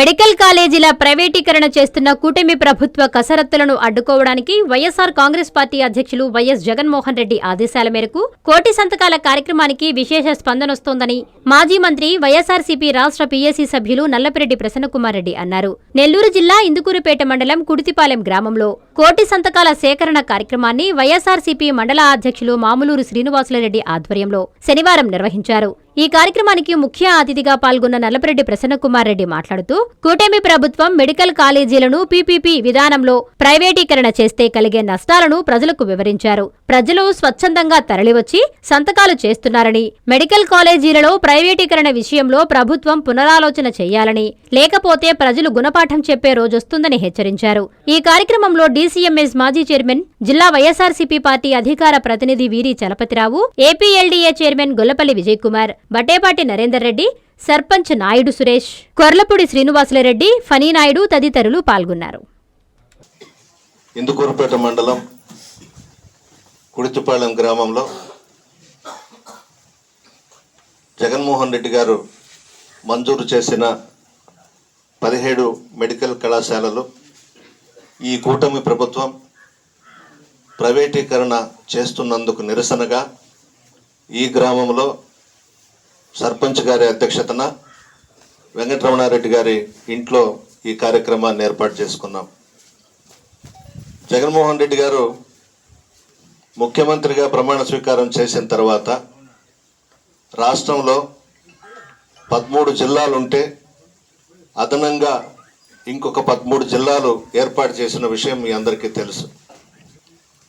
Medical కాలేజీల ప్రైవేటీకరణ చేస్తున్న కూటమి ప్రభుత్వ కసరత్తులను అడ్డుకోవడానికి వైఎస్ఆర్ కాంగ్రెస్ పార్టీ అధ్యక్షులు వైఎస్ జగన్మోహన్ రెడ్డి ఆదేశాల మేరకు కోటి సంతకాల కార్యక్రమానికి విశేష స్పందనొస్తోందని మాజీ మంత్రి వైఎస్ఆర్సీపీ రాష్ట్ర పీఏసీ సభ్యులు నల్లపిరెడ్డి ప్రసన్నకుమార్ రెడ్డి అన్నారు. నెల్లూరు జిల్లా ఇందుకూరుపేట మండలం కుడితిపాలెం గ్రామంలో కోటి సంతకాల సేకరణ కార్యక్రమాన్ని వైఎస్ఆర్సీపీ మండల అధ్యక్షులు మాములూరు శ్రీనివాసులరెడ్డి ఆధ్వర్యంలో శనివారం నిర్వహించారు. ఈ కార్యక్రమానికి ముఖ్య అతిథిగా పాల్గొన్న నల్లపరెడ్డి ప్రసన్నకుమార్ రెడ్డి మాట్లాడుతూ కూటమి ప్రభుత్వం మెడికల్ కాలేజీలను పీపీపీ విధానంలో ప్రైవేటీకరణ చేస్తే కలిగే నష్టాలను ప్రజలకు వివరించారు. ప్రజలు స్వచ్ఛందంగా తరలివచ్చి సంతకాలు చేస్తున్నారని మెడికల్ కాలేజీలలో ప్రైవేటీకరణ విషయంలో ప్రభుత్వం పునరాలోచన చేయాలని లేకపోతే ప్రజలు గుణపాఠం చెప్పే రోజొస్తుందని హెచ్చరించారు. ఈ కార్యక్రమంలో డీసీఎంఎస్ మాజీ చైర్మన్ జిల్లా వైఎస్ఆర్సీపీ పార్టీ అధికార ప్రతినిధి వీరి చలపతిరావు ఏపీఎల్డీఏ చైర్మన్ గొల్లపల్లి విజయ్ కుమార్ బట్టేపాటి నరేందర్ రెడ్డి సర్పంచ్ నాయుడు సురేష్ కొర్లపూడి శ్రీనివాసులరెడ్డి ఫనీ నాయుడు తదితరులు పాల్గొన్నారు. ఇందుకూరుపేట మండలం కుడితిపాళెం గ్రామంలో జగన్మోహన్ రెడ్డి గారు మంజూరు చేసిన పదిహేడు మెడికల్ కళాశాలలు ఈ కూటమి ప్రభుత్వం ప్రైవేటీకరణ చేస్తున్నందుకు నిరసనగా ఈ గ్రామంలో సర్పంచ్ గారి అధ్యక్షతన వెంకటరమణారెడ్డి గారి ఇంట్లో ఈ కార్యక్రమాన్ని ఏర్పాటు చేసుకున్నాం. జగన్మోహన్ రెడ్డి గారు ముఖ్యమంత్రిగా ప్రమాణ స్వీకారం చేసిన తర్వాత రాష్ట్రంలో పదమూడు జిల్లాలుంటే అదనంగా ఇంకొక పదమూడు జిల్లాలు ఏర్పాటు చేసిన విషయం మీ అందరికీ తెలుసు.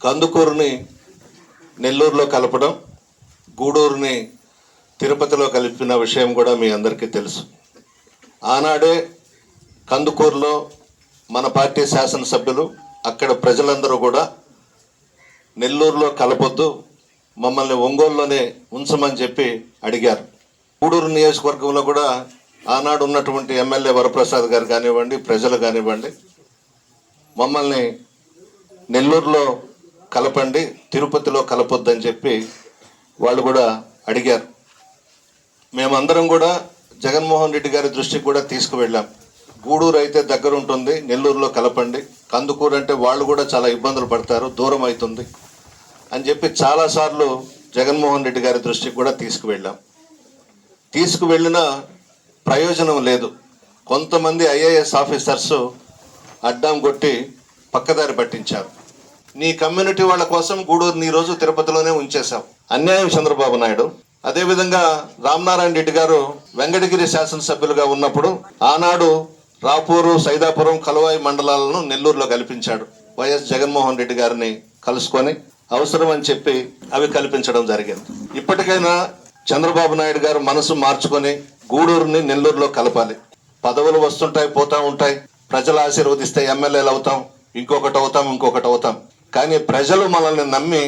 కందుకూరుని నెల్లూరులో కలపడం గూడూరుని తిరుపతిలో కలిపిన విషయం కూడా మీ అందరికీ తెలుసు. ఆనాడే కందుకూరులో మన పార్టీ శాసనసభ్యులు అక్కడ ప్రజలందరూ కూడా నెల్లూరులో కలపొద్దు మమ్మల్ని ఒంగోలులోనే ఉంచమని చెప్పి అడిగారు. గూడూరు నియోజకవర్గంలో కూడా ఆనాడు ఉన్నటువంటి ఎమ్మెల్యే వరప్రసాద్ గారు కానివ్వండి ప్రజలు కానివ్వండి మమ్మల్ని నెల్లూరులో కలపండి తిరుపతిలో కలపొద్దని చెప్పి వాళ్ళు కూడా అడిగారు. మేమందరం కూడా జగన్మోహన్ రెడ్డి గారి దృష్టికి కూడా తీసుకువెళ్ళాం. గూడూరు అయితే దగ్గర ఉంటుంది నెల్లూరులో కలపండి. కందుకూరు అంటే వాళ్ళు కూడా చాలా ఇబ్బందులు పడతారు దూరం అవుతుంది అని చెప్పి చాలాసార్లు జగన్మోహన్ రెడ్డి గారి దృష్టికి కూడా తీసుకువెళ్ళాం. తీసుకువెళ్ళిన ప్రయోజనం లేదు. కొంతమంది ఐఏఎస్ ఆఫీసర్స్ అడ్డం కొట్టి పక్కదారి పట్టించారు. నీ కమ్యూనిటీ వాళ్ళ కోసం గూడూరుని నీ రోజు తిరుపతిలోనే ఉంచేశాం. అన్యాయం చంద్రబాబు నాయుడు. అదేవిధంగా రామనారాయణ రెడ్డి గారు వెంకటగిరి శాసనసభ్యులుగా ఉన్నప్పుడు ఆనాడు రాపూరు సైదాపురం కలువాయి మండలాలను నెల్లూరులో కల్పించాడు. వైఎస్ జగన్మోహన్ రెడ్డి గారిని కలుసుకొని అవసరం అని చెప్పి అవి కల్పించడం జరిగింది. ఇప్పటికైనా చంద్రబాబు నాయుడు గారు మనసు మార్చుకొని గూడూరుని నెల్లూరులో కలపాలి. పదవులు వస్తుంటాయి పోతా ఉంటాయి. ప్రజలు ఆశీర్వదిస్తే ఎమ్మెల్యేలు అవుతాం ఇంకొకటి అవుతాం ఇంకొకటి అవుతాం. కానీ ప్రజలు మనల్ని నమ్మి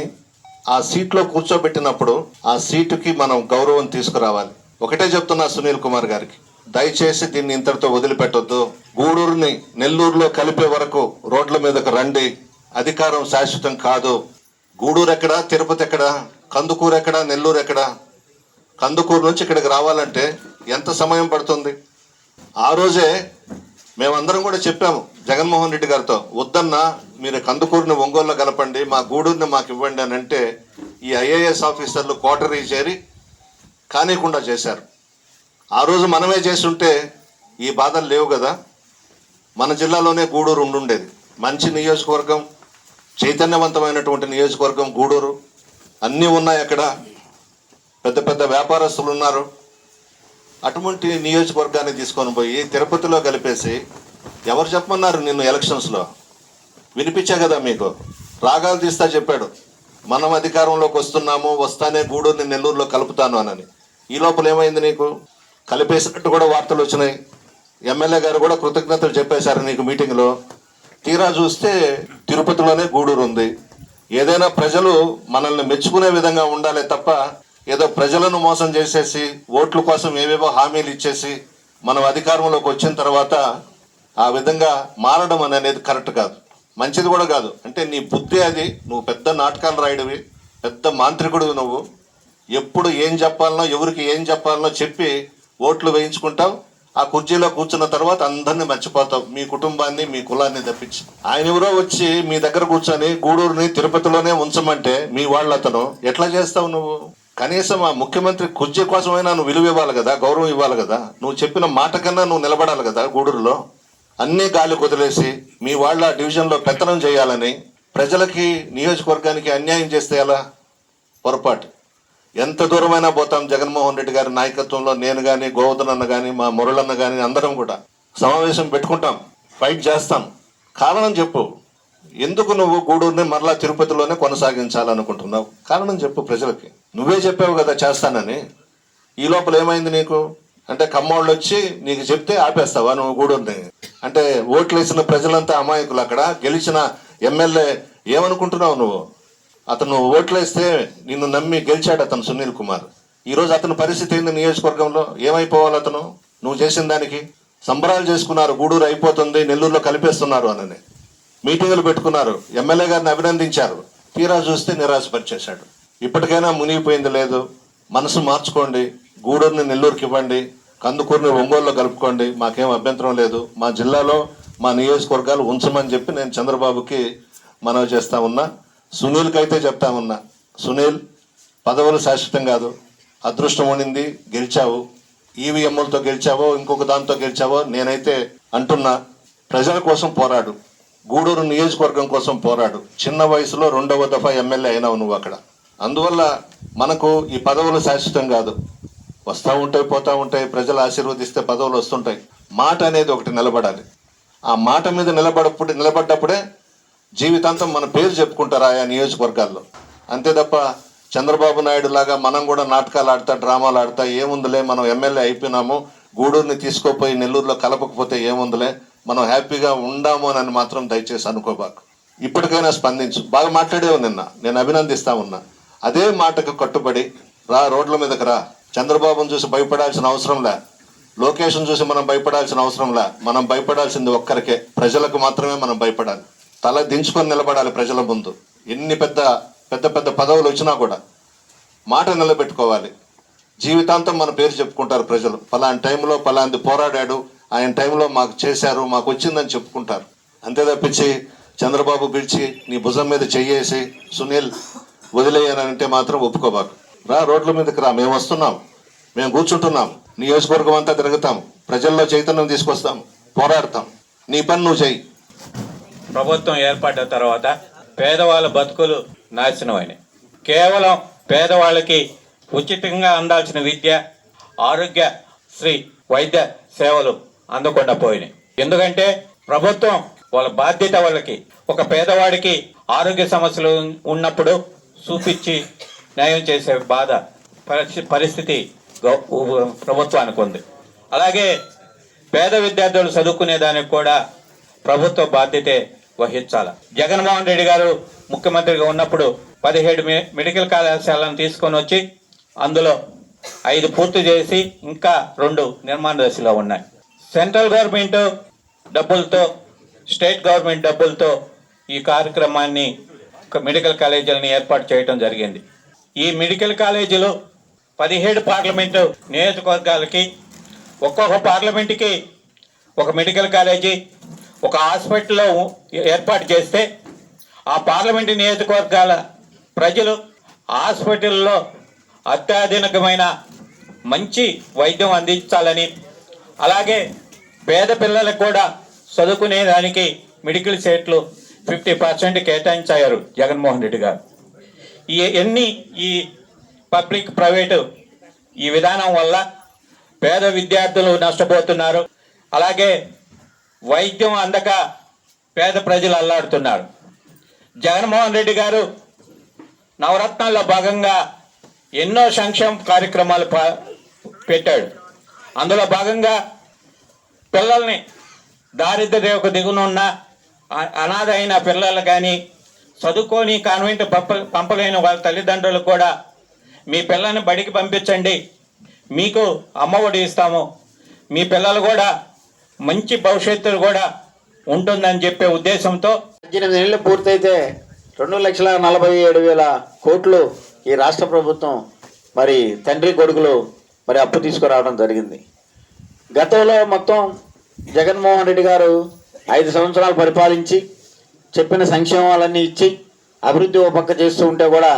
ఆ సీట్లో కూర్చోబెట్టినప్పుడు ఆ సీటుకి మనం గౌరవం తీసుకురావాలి. ఒకటే చెప్తున్నా సునీల్ కుమార్ గారికి. దయచేసి దీన్ని ఇంతటితో వదిలిపెట్టొద్దు. గూడూరుని నెల్లూరులో కలిపే వరకు రోడ్ల మీదకు రండి. అధికారం శాశ్వతం కాదు. గూడూరు ఎక్కడా? తిరుపతి ఎక్కడా? కందుకూరు ఎక్కడా? నెల్లూరు ఎక్కడా? కందుకూరు నుంచి ఇక్కడికి రావాలంటే ఎంత సమయం పడుతుంది? ఆ రోజే మేమందరం కూడా చెప్పాము జగన్మోహన్ రెడ్డి గారితో వద్దన్నా మీరు కందుకూరుని ఒంగోలులో కలపండి మా గూడూరుని మాకు ఇవ్వండి అని అంటే ఈ ఐఏఎస్ ఆఫీసర్లు కోటరీ చేరి కానీకుండా చేశారు. ఆ రోజు మనమే చేస్తుంటే ఈ బాధలు లేవు కదా? మన జిల్లాలోనే గూడూరు ఉండుండేది. మంచి నియోజకవర్గం చైతన్యవంతమైనటువంటి నియోజకవర్గం గూడూరు. అన్నీ ఉన్నాయి అక్కడ. పెద్ద పెద్ద వ్యాపారస్తులు ఉన్నారు. అటువంటి నియోజకవర్గాన్ని తీసుకొని పోయి తిరుపతిలో కలిపేసి ఎవరు చెప్పమన్నారు నిన్ను ఎలక్షన్స్లో? వినిపించా కదా మీకు? రాగాలు తీస్తా చెప్పాడు. మనం అధికారంలోకి వస్తున్నాము వస్తానే గూడూరుని నెల్లూరులో కలుపుతాను అనని. ఈ లోపల ఏమైంది నీకు? కలిపేసినట్టు కూడా వార్తలు వచ్చినాయి. ఎమ్మెల్యే గారు కూడా కృతజ్ఞతలు చెప్పేశారు నీకు మీటింగ్లో. తీరా చూస్తే తిరుపతిలోనే గూడూరు ఉంది. ఏదైనా ప్రజలు మనల్ని మెచ్చుకునే విధంగా ఉండాలి తప్ప ఏదో ప్రజలను మోసం చేసేసి ఓట్ల కోసం ఏవేవో హామీలు ఇచ్చేసి మనం అధికారంలోకి వచ్చిన తర్వాత ఆ విధంగా మారడం అనేది కరెక్ట్ కాదు. మంచిది కూడా కాదు. అంటే నీ బుద్ధి అది. నువ్వు పెద్ద నాటకాలు రాయడివి పెద్ద మాంత్రికుడివి నువ్వు. ఎప్పుడు ఏం చెప్పాలనో ఎవరికి ఏం చెప్పాలనో చెప్పి ఓట్లు వేయించుకుంటావు. ఆ కుర్చీలో కూర్చున్న తర్వాత అందరిని మర్చిపోతావు. మీ కుటుంబాన్ని మీ కులాన్ని తప్పించి. ఆయన ఎవరో వచ్చి మీ దగ్గర కూర్చొని గూడూరుని తిరుపతిలోనే ఉంచమంటే మీ వాళ్ళు అతను. ఎట్లా చేస్తావు నువ్వు? కనీసం ఆ ముఖ్యమంత్రి కుర్చీ కోసమైనా నువ్వు విలువ ఇవ్వాలి కదా గౌరవం ఇవ్వాలి కదా. నువ్వు చెప్పిన మాట కన్నా నువ్వు నిలబడాలి కదా గూడూరులో. అన్ని గాలి కుదిలేసి మీ వాళ్ళ డివిజన్లో పెత్తనం చేయాలని ప్రజలకి నియోజకవర్గానికి అన్యాయం చేస్తే ఎలా? పొరపాటు. ఎంత దూరమైనా పోతాం జగన్మోహన్ రెడ్డి గారి నాయకత్వంలో నేను కానీ గోవర్ధన్ అన్న కానీ మా మురళన్న కానీ అందరం కూడా సమావేశం పెట్టుకుంటాం ఫైట్ చేస్తాం. కారణం చెప్పు. ఎందుకు నువ్వు గూడూరుని మరలా తిరుపతిలోనే కొనసాగించాలనుకుంటున్నావు? కారణం చెప్పు ప్రజలకి. నువ్వే చెప్పావు కదా చేస్తానని. ఈ లోపల ఏమైంది నీకు? అంటే కమ్మోళ్ళు వచ్చి నీకు చెప్తే ఆపేస్తావా నువ్వు గూడూరుని? అంటే ఓట్లు వేసిన ప్రజలంతా అమాయకులు అక్కడ. గెలిచిన ఎమ్మెల్యే ఏమనుకుంటున్నావు నువ్వు? అతను ఓట్లు వేస్తే నిన్ను నమ్మి గెలిచాడు అతను సునీల్ కుమార్. ఈరోజు అతని పరిస్థితి ఏంది నియోజకవర్గంలో? ఏమైపోవాలి అతను? నువ్వు చేసిన దానికి? సంబరాలు చేసుకున్నారు గూడూరు అయిపోతుంది నెల్లూరులో కలిపేస్తున్నారు అనని మీటింగులు పెట్టుకున్నారు ఎమ్మెల్యే గారిని అభినందించారు. తీరా చూస్తే నిరాశపరిచేశాడు. ఇప్పటికైనా మునిగిపోయింది లేదు. మనసు మార్చుకోండి గూడూరుని నెల్లూరుకి ఇవ్వండి. కందుకూరుని ఒంగోలులో కలుపుకోండి. మాకేం అభ్యంతరం లేదు. మా జిల్లాలో మా నియోజకవర్గాలు ఉంచమని చెప్పి నేను చంద్రబాబుకి మనవి చేస్తా ఉన్నా. సునీల్కి అయితే చెప్తా ఉన్నా. సునీల్ పదవులు శాశ్వతం కాదు. అదృష్టం ఉండింది గెలిచావు. ఈవీఎంలతో గెలిచావో ఇంకొక దాంతో గెలిచావో నేనైతే అంటున్నా. ప్రజల కోసం పోరాడు. గూడూరు నియోజకవర్గం కోసం పోరాడు. చిన్న వయసులో రెండవ దఫా ఎమ్మెల్యే అయినావు నువ్వు అక్కడ. అందువల్ల మనకు ఈ పదవులు శాశ్వతం కాదు. వస్తూ ఉంటాయి పోతూ ఉంటాయి ప్రజలు ఆశీర్వదిస్తే పదవులు వస్తుంటాయి. మాట అనేది ఒకటి నిలబడాలి. ఆ మాట మీద నిలబడప్పుడు నిలబడ్డప్పుడే జీవితాంతం మన పేరు చెప్పుకుంటారు ఆయా నియోజకవర్గాల్లో. అంతే తప్ప చంద్రబాబు నాయుడు లాగా మనం కూడా నాటకాలు ఆడతా డ్రామాలు ఆడతా ఏముందిలే మనం ఎమ్మెల్యే అయిపోయినాము గూడూరుని తీసుకోపోయి నెల్లూరులో కలపకపోతే ఏముందిలే మనం హ్యాపీగా ఉండాము అని మాత్రం దయచేసి అనుకోబాకు. ఇప్పటికైనా స్పందించు. బాగా మాట్లాడేవు నిన్న. నేను అభినందిస్తా ఉన్నా. అదే మాటకు కట్టుబడి రా రోడ్ల మీదకి రా. చంద్రబాబును చూసి భయపడాల్సిన అవసరంలే లొకేషన్ చూసి మనం భయపడాల్సిన అవసరంలే మనం భయపడాల్సింది ఒక్కరికే. ప్రజలకు మాత్రమే మనం భయపడాలి. తల దించుకొని నిలబడాలి ప్రజల ముందు. ఎన్ని పెద్ద పెద్ద పెద్ద పదవులు వచ్చినా కూడా మాట నిలబెట్టుకోవాలి. జీవితాంతం మన పేరు చెప్పుకుంటారు ప్రజలు. ఫలాని టైంలో పలాంది పోరాడాడు. ఆయన టైంలో మాకు చేశారు మాకు వచ్చిందని చెప్పుకుంటారు. అంతే తప్పించి చంద్రబాబు పిలిచి నీ భుజం మీద చెయ్యేసి సునీల్ వదిలేయనంటే మాత్రం ఒప్పుకోబాకు. రా రోడ్ల మీదకి రా. మేము వస్తున్నాం. మేము కూర్చుంటున్నాం. నియోజకవర్గం అంతా తిరుగుతాం. ప్రజల్లో చైతన్యం తీసుకొస్తాం. పోరాడతాం. నీ పని నువ్వు చెయ్యి. ప్రభుత్వం ఏర్పడ్డ తర్వాత పేదవాళ్ళ బతుకులు నాశనమైనవి కేవలం పేదవాళ్ళకి ఉచితంగా అందాల్సిన విద్య ఆరోగ్య శ్రీ వైద్య సేవలు అందకుండా పోయినాయి. ఎందుకంటే ప్రభుత్వం వాళ్ళ బాధ్యత వాళ్ళకి ఒక పేదవాడికి ఆరోగ్య సమస్యలు ఉన్నప్పుడు చూపించి న్యాయం చేసే బాధ పరిస్థితి గౌ- ప్రభుత్వానికి ఉంది. అలాగే పేద విద్యార్థులు చదువుకునే దానికి కూడా ప్రభుత్వ బాధ్యతే వహించాలి. జగన్మోహన్ రెడ్డి గారు ముఖ్యమంత్రిగా ఉన్నప్పుడు పదిహేడు మెడికల్ కళాశాలను తీసుకొని వచ్చి అందులో ఐదు పూర్తి చేసి ఇంకా రెండు నిర్మాణ దశలో ఉన్నాయి. సెంట్రల్ గవర్నమెంట్ డబ్బులతో స్టేట్ గవర్నమెంట్ డబ్బులతో ఈ కార్యక్రమాన్ని మెడికల్ కాలేజీలను ఏర్పాటు చేయడం జరిగింది. ఈ మెడికల్ కాలేజీలో పదిహేడు పార్లమెంటు నియోజకవర్గాలకి ఒక్కొక్క పార్లమెంటుకి ఒక మెడికల్ కాలేజీ ఒక హాస్పిటల్లో ఏర్పాటు చేస్తే ఆ పార్లమెంటు నియోజకవర్గాల ప్రజలు హాస్పిటల్లో అత్యాధునికమైన మంచి వైద్యం అందించాలని అలాగే పేద పిల్లలకు కూడా చదువుకునే దానికి మెడికల్ సీట్లు ఫిఫ్టీ పర్సెంట్ కేటాయించారు జగన్మోహన్ రెడ్డి గారు. ఈ ఎన్ని ఈ పబ్లిక్ ప్రైవేటు ఈ విధానం వల్ల పేద విద్యార్థులు నష్టపోతున్నారు. అలాగే వైద్యం అందక పేద ప్రజలు అల్లాడుతున్నారు. జగన్మోహన్ రెడ్డి గారు నవరత్నాల్లో భాగంగా ఎన్నో సంక్షేమ కార్యక్రమాలు పా- పెట్టాడు. అందులో భాగంగా పిల్లల్ని దారిద్ర్య రేఖకు దిగునున్న అనాథ అయిన పిల్లలు కానీ చదువుకొని కాన్వెంట్ పంప పంపలేని వాళ్ళ తల్లిదండ్రులు కూడా మీ పిల్లల్ని బడికి పంపించండి. మీకు అమ్మఒడి ఇస్తాము. మీ పిల్లలు కూడా మంచి భవిష్యత్తు కూడా ఉంటుందని చెప్పే ఉద్దేశంతో పద్దెనిమిది ఏళ్ళు పూర్తయితే రెండు లక్షల నలభై ఏడు వేల కోట్లు ఈ రాష్ట్ర ప్రభుత్వం మరి తండ్రి కొడుకులు మరి అప్పు తీసుకురావడం జరిగింది. గతంలో మొత్తం జగన్మోహన్ రెడ్డి గారు ఐదు సంవత్సరాలు పరిపాలించి చెప్పిన సంక్షేమాలన్నీ ఇచ్చి అభివృద్ధి ఓ పక్క చేస్తూ ఉంటే కూడా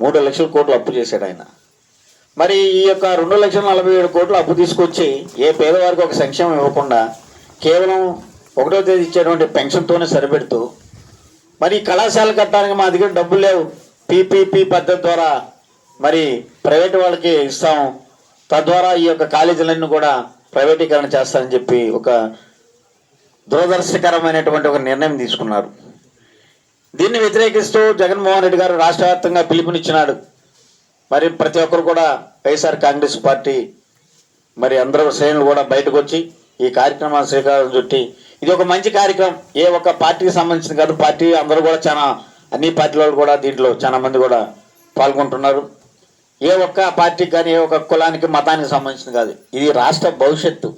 మూడు లక్షల కోట్లు అప్పు చేశాడు ఆయన. మరి ఈ యొక్క రెండు లక్షల నలభై ఏడు కోట్లు అప్పు తీసుకొచ్చి ఏ పేదవారికి ఒక సంక్షేమం ఇవ్వకుండా కేవలం ఒకటో తేదీ ఇచ్చేటువంటి పెన్షన్తోనే సరిపెడుతూ మరి కళాశాల కట్టడానికి మా దగ్గర డబ్బులు లేవు. పీపీపీ పద్ధతి ద్వారా మరి ప్రైవేట్ వాళ్ళకి ఇస్తాం. తద్వారా ఈ యొక్క కాలేజీలన్నీ కూడా ప్రైవేటీకరణ చేస్తారని చెప్పి ఒక దురదర్శకరమైనటువంటి ఒక నిర్ణయం తీసుకున్నారు. దీన్ని వ్యతిరేకిస్తూ జగన్మోహన్ రెడ్డి గారు రాష్ట్ర వ్యాప్తంగా పిలుపునిచ్చినాడు. మరి ప్రతి ఒక్కరు కూడా వైఎస్ఆర్ కాంగ్రెస్ పార్టీ మరి అందరూ శ్రేణులు కూడా బయటకు వచ్చి ఈ కార్యక్రమాన్ని శ్రీకారం చుట్టి ఇది ఒక మంచి కార్యక్రమం. ఏ ఒక్క పార్టీకి సంబంధించిన కాదు పార్టీ అందరూ కూడా చాలా అన్ని పార్టీల కూడా దీంట్లో చాలా మంది కూడా పాల్గొంటున్నారు. ఏ ఒక్క పార్టీకి కానీ ఏ ఒక్క కులానికి మతానికి సంబంధించిన కాదు. ఇది రాష్ట్ర భవిష్యత్తు.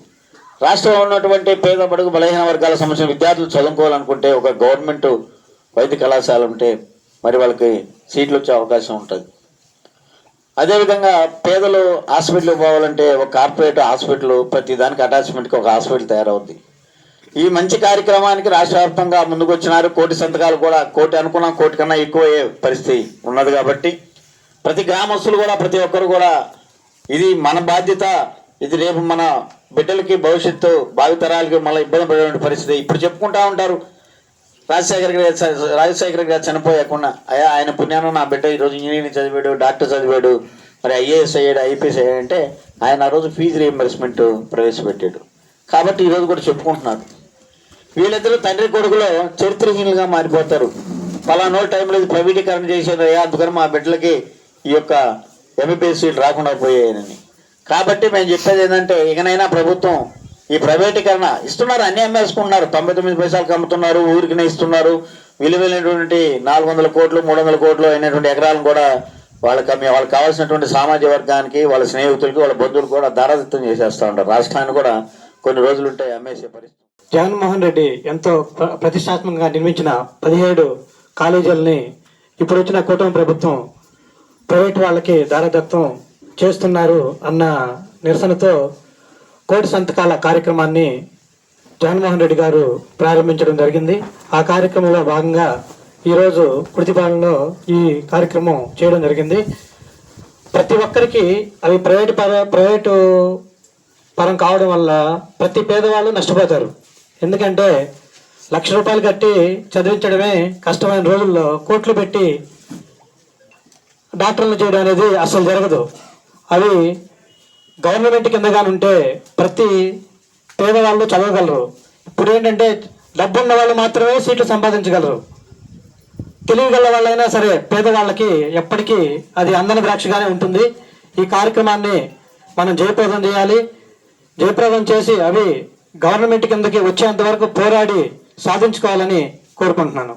రాష్ట్రంలో ఉన్నటువంటి పేద బడుగు బలహీన వర్గాల సమస్యలు విద్యార్థులు చదువుకోవాలనుకుంటే ఒక గవర్నమెంట్ వైద్య కళాశాల ఉంటే మరి వాళ్ళకి సీట్లు వచ్చే అవకాశం ఉంటుంది. అదేవిధంగా పేదలు హాస్పిటల్కి పోవాలంటే ఒక కార్పొరేట్ హాస్పిటల్ ప్రతి దానికి అటాచ్మెంట్కి ఒక హాస్పిటల్ తయారవుద్ది. ఈ మంచి కార్యక్రమానికి రాష్ట్ర వ్యాప్తంగా ముందుకొచ్చినారు. కోటి సంతకాలు కూడా కోటి అనుకున్నాం కోటి కన్నా ఎక్కువ పరిస్థితి ఉన్నది కాబట్టి ప్రతి గ్రామస్తులు కూడా ప్రతి ఒక్కరు కూడా ఇది మన బాధ్యత. ఇది రేపు మన బిడ్డలకి భవిష్యత్తు భావితరాలకి మళ్ళీ ఇబ్బంది పడేటువంటి పరిస్థితి. ఇప్పుడు చెప్పుకుంటా ఉంటారు. రాజశేఖర్ గారు రాజశేఖర్ గారు చనిపోయకుండా అయ్యా ఆయన పుణ్యాన నా బిడ్డ ఈరోజు ఇంజనీరింగ్ చదివాడు డాక్టర్ చదివాడు మరి ఐఏఎస్ అయ్యాడు ఐపీఎస్ అయ్యాడు అంటే ఆయన ఆ రోజు ఫీజు రీఎంబర్స్మెంట్ ప్రవేశపెట్టాడు. కాబట్టి ఈరోజు కూడా చెప్పుకుంటున్నారు. వీళ్ళిద్దరూ తండ్రి కొడుకులో చరిత్రహీనులుగా మారిపోతారు. పలానోళ్ళ టైంలో ఇది ప్రైవేటీకరణ చేసేది అయ్యా అందుకని మా బిడ్డలకి ఈ యొక్క ఎంబీబీఎస్ సీట్లు రాకుండా పోయాయని కాబట్టి మేము చెప్పేది ఏంటంటే ఇకనైనా ప్రభుత్వం ఈ ప్రైవేటీకరణ ఇస్తున్నారు అన్ని అమ్మేసుకుంటున్నారు తొంభై తొమ్మిది పైసలకు అమ్ముతున్నారు ఊరికినే ఇస్తున్నారు. విలువైనటువంటి నాలుగు వందల కోట్లు మూడు వందల కోట్లు అయినటువంటి ఎకరాలను కూడా వాళ్ళకి వాళ్ళకి కావాల్సినటువంటి సామాజిక వర్గానికి వాళ్ళ స్నేహితులకి వాళ్ళ బంధువులు కూడా దారాదత్తం చేసేస్తూ ఉంటారు రాష్ట్రాన్ని కూడా కొన్ని రోజులు ఉంటే అమ్మేసే పరిస్థితి. జగన్మోహన్ రెడ్డి ఎంతో ప్ర- ప్రతిష్టాత్మకంగా నిర్మించిన పదిహేడు కాలేజీలని ఇప్పుడు వచ్చిన కూటమి ప్రభుత్వం ప్రైవేట్ వాళ్ళకి దారదత్తం చేస్తున్నారు అన్న నిరసనతో కోటి సంతకాల కార్యక్రమాన్ని జగన్మోహన్ రెడ్డి గారు ప్రారంభించడం జరిగింది. ఆ కార్యక్రమంలో భాగంగా ఈరోజు కృతిపాలెంలో ఈ కార్యక్రమం చేయడం జరిగింది. ప్రతి ఒక్కరికి అవి ప్రైవేట్ పర ప్రైవేటు పరం కావడం వల్ల ప్రతి పేదవాళ్ళు నష్టపోతారు. ఎందుకంటే లక్ష రూపాయలు కట్టి చదివించడమే కష్టమైన రోజుల్లో కోట్లు పెట్టి డాక్టర్లు చేయడం అనేది అసలు జరగదు. అవి గవర్నమెంట్ కిందగానే ఉంటే ప్రతి పేదవాళ్ళు చదవగలరు. ఇప్పుడు ఏంటంటే డబ్బున్న వాళ్ళు మాత్రమే సీట్లు సంపాదించగలరు. తెలియగల వాళ్ళైనా సరే పేదవాళ్ళకి ఎప్పటికీ అది అందని ద్రాక్షగానే ఉంటుంది. ఈ కార్యక్రమాన్ని మనం జయప్రదం చేయాలి. జయప్రదం చేసి అవి గవర్నమెంట్ కిందకి వచ్చేంత వరకు పోరాడి సాధించుకోవాలని కోరుకుంటున్నాను.